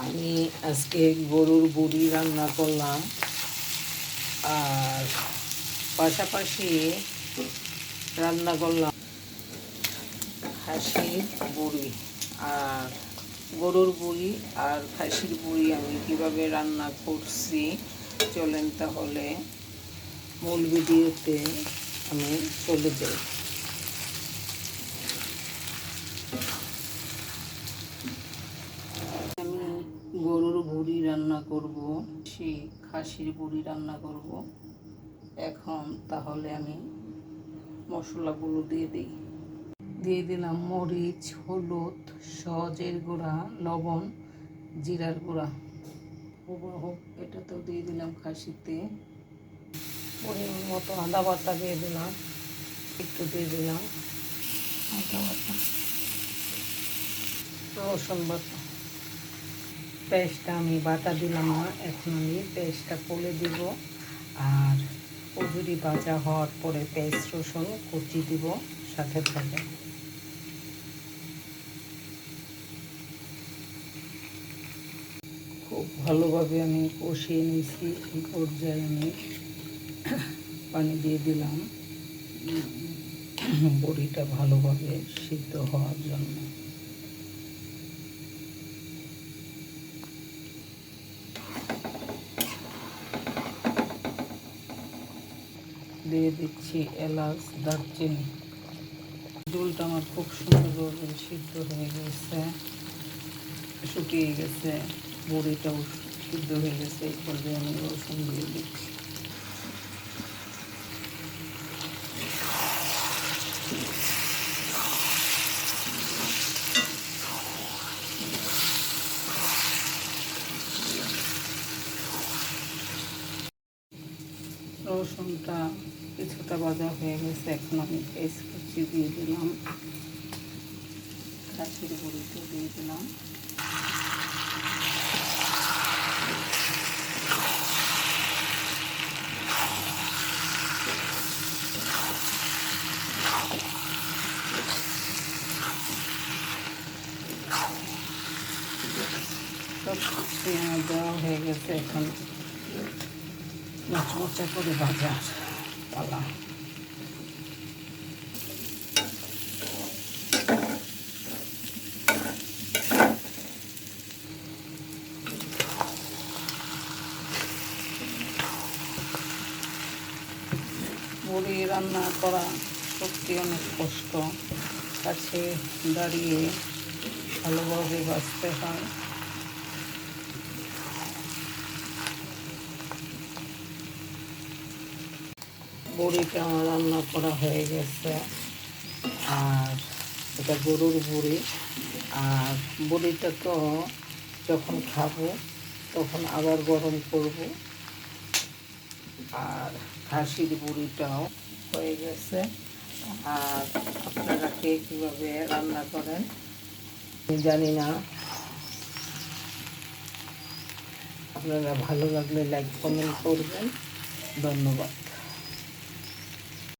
আমি আজকে গরুর বুড়ি রান্না করলাম। আর পাশাপাশি রান্না করলাম খাসির বুড়ি আর গরুর বুড়ি আর খাসির বুড়ি আমি কীভাবে রান্না করছি চলেন তাহলে মূল ভিডিওতে আমি চলে যাই আমি গরুর বুড়ি রান্না করব, সেই খাসির বুড়ি রান্না করব। এখন তাহলে আমি মশলাগুলো দিয়ে দিই। দিয়ে দিলাম মরিচ, হলুদ, সজের গুঁড়া, লবণ, জিরার গুঁড়া। হোক এটাতেও দিয়ে দিলাম খাসিতে। পরিমাণ মতো আদা বাটা দিয়ে দিলাম। একটু দিয়ে দিলাম। আদা বাটা। রসুন বাটা। পেস্টটা আমি বাটা দিলাম না, এখন আমি পেস্টটা করে দিব। আর কচুরি ভাজা হওয়ার পরে পেস্ট, রসুন, কুচি দিব সাথে থাকে খুব ভালোভাবে আমি কষিয়ে নিয়েছি, এই পর্যায়ে আমি পানি দিয়ে দিলাম। বড়িটা ভালোভাবে সিদ্ধ হওয়ার জন্য। দিয়ে দিচ্ছি এলাচ, দারচিনি। ডোলটা আমার খুব সুন্দরভাবে সিদ্ধ হয়ে গেছে। শুকিয়ে গেছে। বড়িটাও সিদ্ধ হয়ে গেছে। এই পর্যায়ে আমি রসুন দিয়ে দিচ্ছি। রসুনটা কিছুটা ভাজা হয়ে গেছে এখন আমি পেস্ট কুচি দিয়ে দিলাম খাসির বড়িতে দিয়ে দিলাম সব কিছু আমার দেওয়া হয়ে গেছে এখন মোচমোচা করে ভাজা পালা বড়ি রান্না করা সত্যি অনেক কষ্ট। কাছে দাঁড়িয়ে ভালোভাবে বাঁচতে হয়। বড়িটা আমার রান্না করা হয়ে গেছে। আর এটা গরুর বড়ি আর বড়িটা তো যখন খাব, তখন আবার গরম করব। আর খাসির বড়িটাও হয়ে গেছে। আর আপনারা কে কীভাবে রান্না করেন জানি না। আপনারা ভালো লাগলে লাইক কমেন্ট করবেন। ধন্যবাদ।